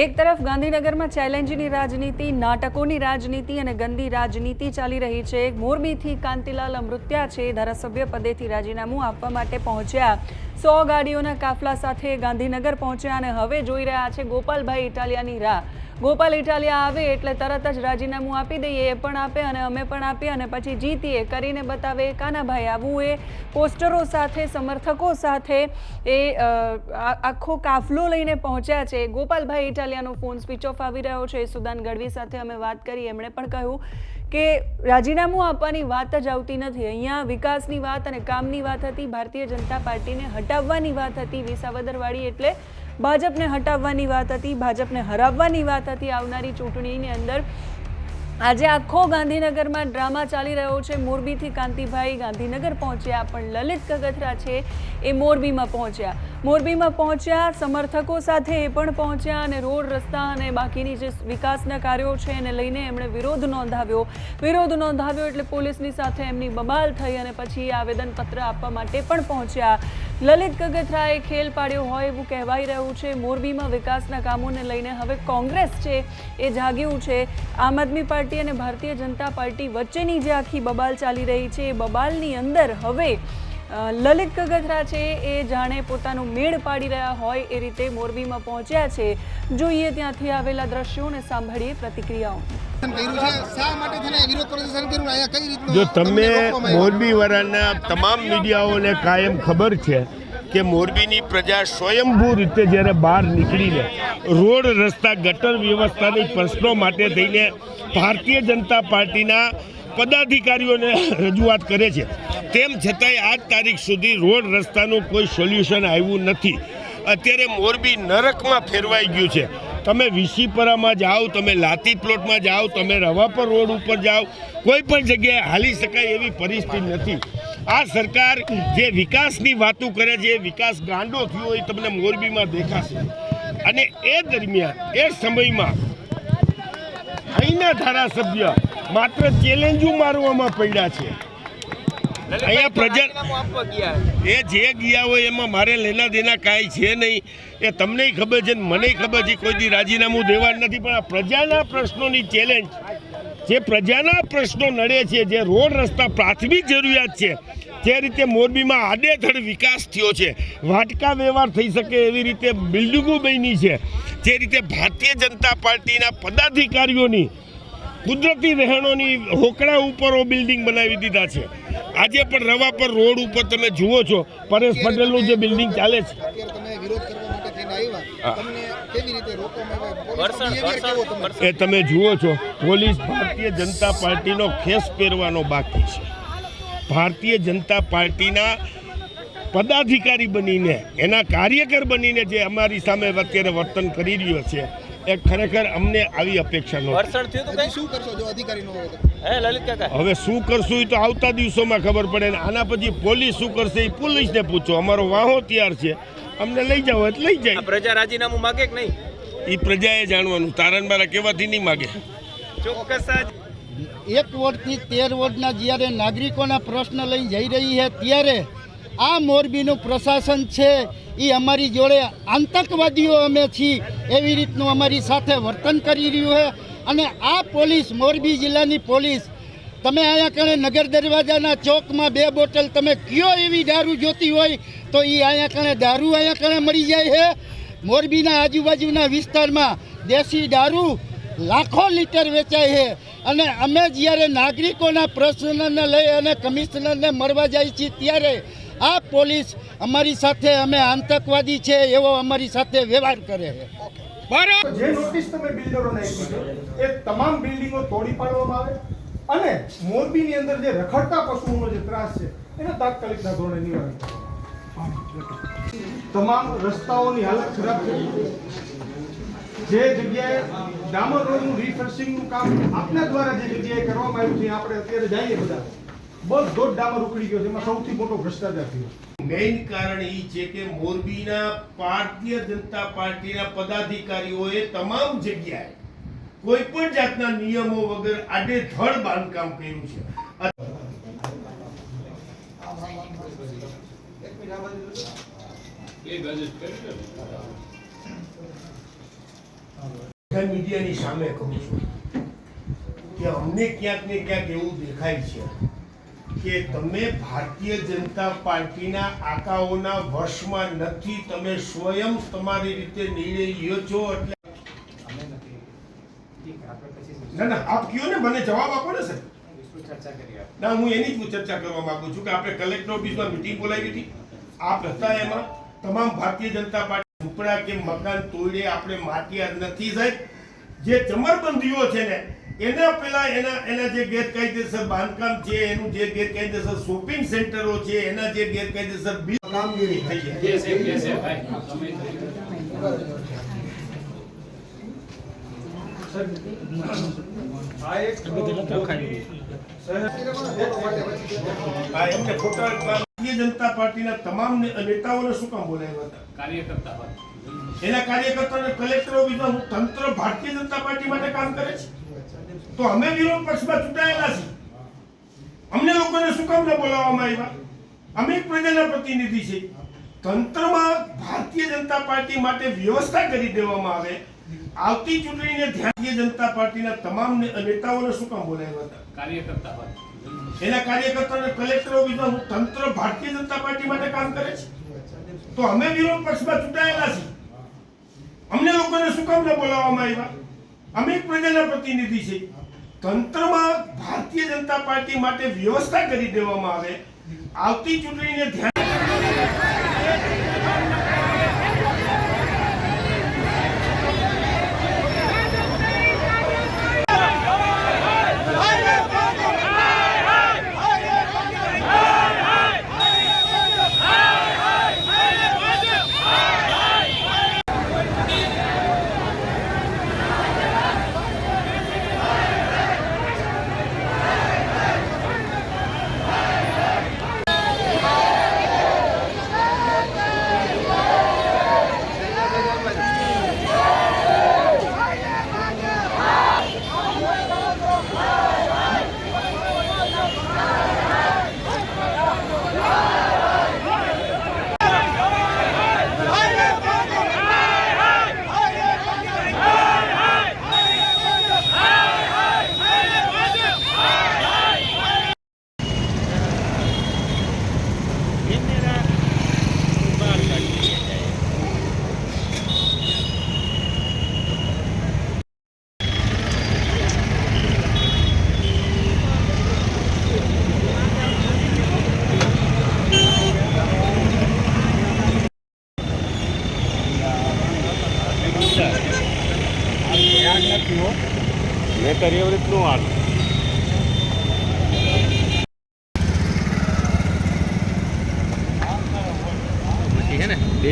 એક તરફ ગાંધીનગરમાં ચેલેન્જની રાજનીતિ, નાટકોની રાજનીતિ અને ગંદી રાજનીતિ ચાલી રહી છે. મોરબીથી કાંતિલાલ અમૃત્યા છે. ધારાસભ્ય પદેથી રાજીનામું આપવા માટે પહોંચ્યા. સો ગાડીઓના કાફલા સાથે ગાંધીનગર પહોંચ્યા અને હવે જોઈ રહ્યા છે ગોપાલભાઈ ઇટાલિયાની રાહ. ગોપાલ ઇટાલિયા આવે એટલે તરત જ રાજીનામું આપી દઈએ, એ પણ આપે અને અમે પણ આપીએ અને પછી જીતીએ, કરીને બતાવે કાનાભાઈ આવું એ પોસ્ટરો સાથે, સમર્થકો સાથે એ આખો કાફલો લઈને પહોંચ્યા છે. ગોપાલભાઈ ઇટાલિયાનો ફોન સ્વિચ ઓફ આવી રહ્યો છે. સુદાન ગઢવી સાથે અમે વાત કરી, એમણે પણ કહ્યું કે રાજીનામું આપવાની વાત જ આવતી નથી. અહીંયા વિકાસની વાત અને કામની વાત હતી. ભારતીય જનતા પાર્ટીને હટાવવાની વાત હતી. વિસાવદરવાડી એટલે ભાજપને હટાવવાની વાત હતી, ભાજપને હરાવવાની વાત હતી આવનારી ચૂંટણીની અંદર. આજે આખો ગાંધીનગરમાં ડ્રામા ચાલી રહ્યો છે. મોરબીથી કાંતિભાઈ ગાંધીનગર પહોંચ્યા, પણ લલિત કગથરા છે એ મોરબીમાં પહોંચ્યા. મોરબીમાં પહોંચ્યા, સમર્થકો સાથે એ પણ પહોંચ્યા અને રોડ, રસ્તા અને બાકીની જે વિકાસના કાર્યો છે એને લઈને એમણે વિરોધ નોંધાવ્યો. વિરોધ નોંધાવ્યો એટલે પોલીસની સાથે એમની બબાલ થઈ અને પછી આવેદનપત્ર આપવા માટે પણ પહોંચ્યા. લલિત કગથરાએ ખેલ પાડ્યો હોય એવું કહેવાઈ રહ્યું છે. મોરબીમાં વિકાસના કામોને લઈને હવે કોંગ્રેસ છે, એ જાગ્યું છે. આમ આદમી પાર્ટી અને ભારતીય જનતા પાર્ટી વચ્ચેની જે આખી બબાલ ચાલી રહી છે, એ બબાલની અંદર હવે લલિત કગથરા છે એ જાણે પોતાનું મેળ પાડી રહ્યા હોય એ રીતે મોરબીમાં પહોંચ્યા છે. જોઈએ ત્યાંથી આવેલા દ્રશ્યો અને સાંભળીએ પ્રતિક્રિયાઓ. કર્યું છે? શા માટે થઈને વિરોધ પ્રદર્શન કર્યું? અહીંયા કઈ રીતનું જો તમે તમને મોરબી વાળાના તમામ મીડિયાઓને કાયમ ખબર છે કે મોરબીની પ્રજા સ્વયંભૂ રીતે જ્યારે બહાર નીકળીને રોડ રસ્તા ગટર વ્યવસ્થાની પ્રશ્નો માટે થઈને ભારતીય જનતા પાર્ટીના પદાધિકારીઓને રજૂઆત કરે છે. તેમ છતાંય આજ તારીખ સુધી રોડ રસ્તાનું કોઈ સોલ્યુશન આવ્યું નથી. અત્યારે મોરબી નરકમાં ફેરવાઈ ગયું છે. તમે વિસીપરામાં જાઓ, તમે લાતી પ્લોટમાં જાઓ, તમે રવાપર રોડ ઉપર જાઓ, કોઈ પણ જગ્યાએ હાલી શકાય એવી પરિસ્થિતિ નથી. આ સરકાર જે વિકાસની વાતો કરે છે, એ વિકાસ ગાંડો થયો હોય તમને મોરબીમાં દેખાશે. અને એ દરમિયાન, એ સમયમાં અહીંના ધારાસભ્ય માત્ર ચેલેન્જો મારવામાં પડ્યા છે. અહીંયા પ્રજા એ જે ગયા હોય એમાં મારે લેના દેના કાંઈ છે નહીં. એ તમને ખબર છે ને મને ખબર છે કોઈ દી રાજીનામું દેવાનું નથી પણ આ પ્રજાના પ્રશ્નોની ચેલેન્જ જે પ્રજાના પ્રશ્નો નડે છે જે રોડ રસ્તા પ્રાથમિક જરૂરિયાત છે જે રીતે મોરબીમાં આડેધડ વિકાસ થયો છે વાટકા વ્યવહાર થઈ શકે એવી રીતે બિલ્ડિંગો બની છે જે રીતે ભારતીય જનતા પાર્ટીના પદાધિકારીઓની કુદરતી રહેણોની હોકડા ઉપરો બિલ્ડિંગ બનાવી દીધા છે. આજે પણ રવા પર રોડ ઉપર તમે જુઓ છો પરેશ પટેલનું જે બિલ્ડિંગ ચાલે છે. એ તમે જુઓ છો પોલીસ ભારતીય જનતા પાર્ટીનો ખેસ પહેરવાનો બાકી છે. ભારતીય જનતા પાર્ટીના પદાધિકારી બનીને એના કાર્યકર બનીને જે અમારી સામે અત્યારે વર્તન કરી રહ્યો છે એ ખરેખર અમને આવી અપેક્ષા નહોતી. હે લલિત કાકા. હવે શું કરશું એ તો આવતા દિવસોમાં ખબર પડે ને આના પછી પોલીસ શું કરશે એ પોલીસને પૂછો. અમારો વાહો તૈયાર છે. અમને લઈ જાઓ એટલે લઈ આ જાય પ્રજા રાજીનામું માગે કે નહીં? એ પ્રજાએ જાણવાનું. તારણ મારા કહેવાથી નહીં માગે. ચોક્કસ એક વોર્ડથી તેર વોર્ડના જ્યારે નાગરિકોના પ્રશ્ન લઈ જઈ રહી છે ત્યારે આ મોરબીનું પ્રશાસન છે એ અમારી જોડે આતંકવાદીઓ અમે છીએ એવી રીતનું અમારી સાથે વર્તન કરી રહ્યું છે. અને આ પોલીસ, મોરબી જિલ્લાની પોલીસ, તમે અહીંયા કણે નગર દરવાજાના ચોકમાં બે બોટલ, તમે કયો એવી દારૂ જોતી હોય, તો એ અહીંયા કણે દારૂ અહીંયા કણે મળી જાય છે મોરબીના આજુબાજુના વિસ્તારમાં દેશી દારૂ લાખો લીટર વેચાય છે અને અમે જ્યારે નાગરિકોના પ્રશ્નને લઈ અને કમિશનરને મળવા જાય છીએ ત્યારે આ પોલીસ અમારી સાથે, અમે આતંકવાદી છે, એવો અમારી સાથે વ્યવહાર કરે છે જે નોટિસ તમે બિલ્ડરોને આપી એ તમામ બિલ્ડિંગો તોડી પાડવામાં આવે અને મોરબીની અંદર જે રખડતા પશુઓનો જે ત્રાસ છે, એને તાત્કાલિકના ધોરણે નિવારણ તમામ રસ્તાઓની હાલત ખરાબ છે. જે જગ્યાએ ડામર રોડનું રિફર્શિંગનું કામ આપના દ્વારા જે જગ્યાએ કરવામાં આવ્યું છે આપણે અત્યારે જઈએ બધા. બસ દોઢ ડામર ઉકળી ગયો છે, એમાં સૌથી મોટો ભ્રષ્ટાચાર થયો. મેઇન કારણ એ છે કે મોરબીના ભારતીય જનતા પાર્ટીના પદાધિકારીઓએ તમામ જગ્યાએ કોઈ પણ જાતના નિયમો વગર આડેધડ બાંધકામ કર્યું છે. મીડિયાની સામે કહું છું કે અમને ક્યાંક ને ક્યાંક એવું દેખાય છે કે તમે ભારતીય જનતા પાર્ટીના આકાઓના વશમાં નથી તમે સ્વયં તમારી રીતે નિર્ણય લ્યો છો એટલે ના ના આપ કયો ને મને જવાબ આપો ને સાહેબ. ના હું એની જ ચર્ચા કરવા માંગુ છું કે આપણે કલેક્ટર ઓફિસમાં મિટિંગ બોલાવી હતી. આપ હતા એમાં. તમામ ભારતીય જનતા પાર્ટી ઝૂંપડા કે મકાન તોડે આપણે માટિયાર નથી સાહેબ. જે ચમરબંધીઓ છે ને એના પેલા એના એના જે ગેરકાયદેસર બાંધકામ છે એનું જે ગેરકાયદેસર શોપિંગ સેન્ટરો છે એના જે ગેરકાયદેસર બિલ કામગીરી થઈ છે. આ એમને ખોટા ભારતીય જનતા પાર્ટીના તમામ નેતાઓને શું કામ બોલાવ્યા હતા? એના કાર્યકર્તાઓને કલેક્ટરો બીજા તંત્ર ભારતીય જનતા પાર્ટી માટે કામ કરે છે? તો અમે વિરોધ પક્ષમાં ચૂંટાયેલા છીએ. અમને લોકોને શું કામ ન બોલાવવામાં આવ્યા? અમે એક પ્રજાના પ્રતિનિધિ છે તંત્રમાં ભારતીય જનતા પાર્ટી માટે વ્યવસ્થા કરી દેવામાં આવે. આવતી ચૂંટણીને ભારતીય જનતા પાર્ટીના તમામ નેતાઓને શું કામ બોલાવ્યા હતા? એના કાર્યકર્તાઓને કલેક્ટર હું તંત્ર ભારતીય જનતા પાર્ટી માટે કામ કરે છે? તો અમે વિરોધ પક્ષમાં ચૂંટાયેલા છીએ. અમને લોકોને શું કામ ન બોલાવવામાં આવ્યા? અમે પ્રજાના પ્રતિનિધિ છે તંત્રમાં ભારતીય જનતા પાર્ટી માટે વ્યવસ્થા કરી દેવામાં આવે. આવતી ચૂંટણીને ધ્યાન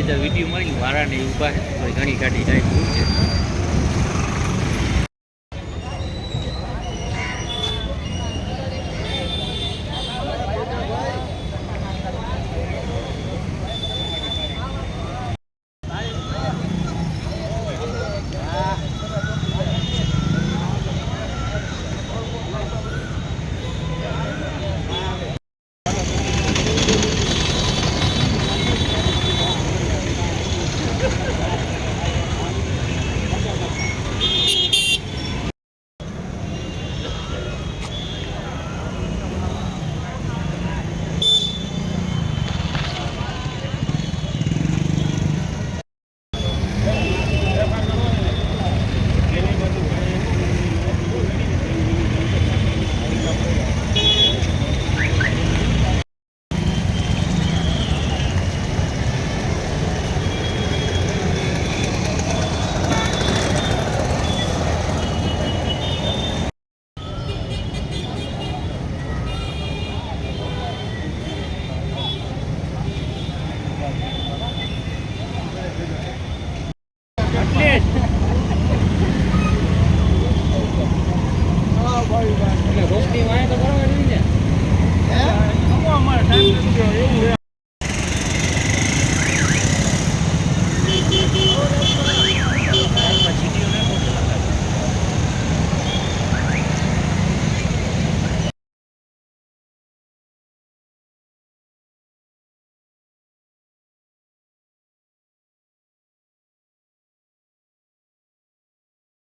ચાર વીડિયો મળી વારાને ઊભા છે ઘણી ગાડી જાય છે.